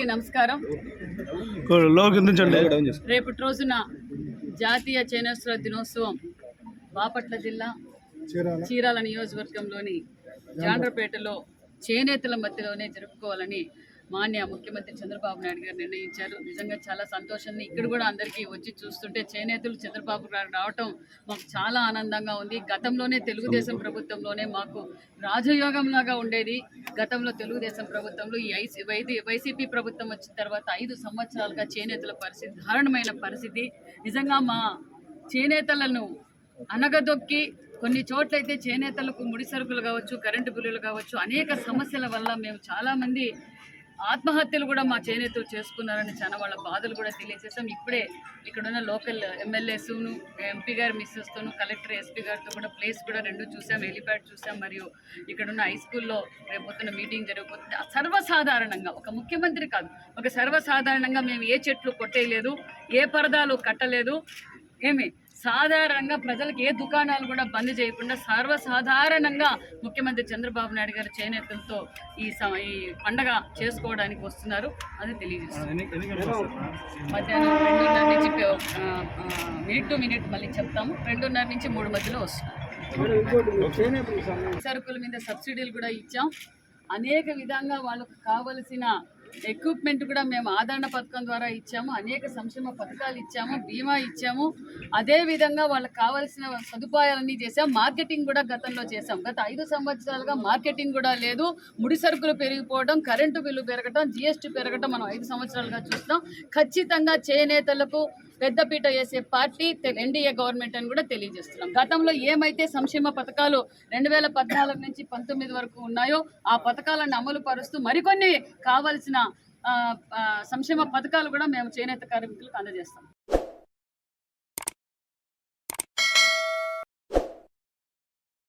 అందరికీ నమస్కారం. రేపటి రోజున జాతీయ చేనేశ్వర దినోత్సవం బాపట్ల జిల్లా చీరాల నియోజకవర్గంలోని జాండ్రపేటలో చేనేతల మధ్యలోనే జరుపుకోవాలని మాన్య ముఖ్యమంత్రి చంద్రబాబు నాయుడు గారు నిర్ణయించారు. నిజంగా చాలా సంతోషంగా ఇక్కడ కూడా అందరికీ వచ్చి చూస్తుంటే చేనేతలు చంద్రబాబు గారు రావటం మాకు చాలా ఆనందంగా ఉంది. గతంలోనే తెలుగుదేశం ప్రభుత్వంలోనే మాకు రాజయోగంలాగా ఉండేది. గతంలో తెలుగుదేశం ప్రభుత్వంలో ఈ ఐసీ వైది వైసీపీ ప్రభుత్వం వచ్చిన తర్వాత ఐదు సంవత్సరాలుగా చేనేతల పరిస్థితి దారుణమైన పరిస్థితి. నిజంగా మా చేనేతలను అనగదొక్కి కొన్ని చోట్లయితే చేనేతలకు ముడి సరుకులు కావచ్చు కరెంటు బిల్లులు కావచ్చు అనేక సమస్యల వల్ల మేము చాలామంది ఆత్మహత్యలు కూడా మా చేనేతలు చేసుకున్నారని చాలా వాళ్ళ బాధలు కూడా తెలియజేసాం ఇప్పుడే ఇక్కడున్న లోకల్ ఎమ్మెల్యేస్ను ఎంపీ గారి మిస్సెస్తోను కలెక్టర్ ఎస్పీ గారితో కూడా ప్లేస్ కూడా రెండు చూసాం హెలిప్యాడ్ చూసాం. మరియు ఇక్కడున్న హై స్కూల్లో రేపొద్దున మీటింగ్ జరగబోతుంది. సర్వసాధారణంగా ఒక ముఖ్యమంత్రి కాదు ఒక సర్వసాధారణంగా మేము ఏ చెట్లు కొట్టేయలేదు ఏ పరదాలు కట్టలేదు ఏమి? సాధారణంగా ప్రజలకు ఏ దుకాణాలు కూడా బంద్ చేయకుండా సర్వసాధారణంగా ముఖ్యమంత్రి చంద్రబాబు నాయుడు గారు చేనేతలతో ఈ స- ఈ పండగ చేసుకోవడానికి వస్తున్నారు. అది తెలియజేస్తున్నారు మధ్యాహ్నం రెండున్నర నుంచి మినిట్ టు మినిట్ మళ్ళీ చెప్తాము. రెండున్నర నుంచి మూడు మధ్యలో వస్తున్నారు సరుకుల మీద సబ్సిడీలు కూడా ఇచ్చాం. అనేక విధంగా వాళ్ళకు కావలసిన ఎక్విప్మెంట్ కూడా మేము ఆదరణ పథకం ద్వారా ఇచ్చాము అనేక సంక్షేమ పథకాలు ఇచ్చాము బీమా ఇచ్చాము. అదే విధంగా వాళ్ళకి కావాల్సిన సదుపాయాలన్నీ చేసాం మార్కెటింగ్ కూడా గతంలో చేసాం గత ఐదు సంవత్సరాలుగా మార్కెటింగ్ కూడా లేదు. ముడి సరుకులు పెరిగిపోవడం కరెంటు బిల్లు పెరగడం జిఎస్టీ పెరగడం మనం ఐదు సంవత్సరాలుగా చూస్తాం ఖచ్చితంగా చేనేతలకు పెద్దపీట వేసే పార్టీ ఎన్డీఏ గవర్నమెంట్ అని కూడా తెలియజేస్తున్నాం. గతంలో ఏమైతే సంక్షేమ పథకాలు రెండు వేల పద్నాలుగు నుంచి పంతొమ్మిది వరకు ఉన్నాయో ఆ పథకాలను అమలు పరుస్తూ మరికొన్ని కావాల్సిన సంక్షేమ పథకాలు కూడా మేము చేనేత కార్మికులకు అందజేస్తాం.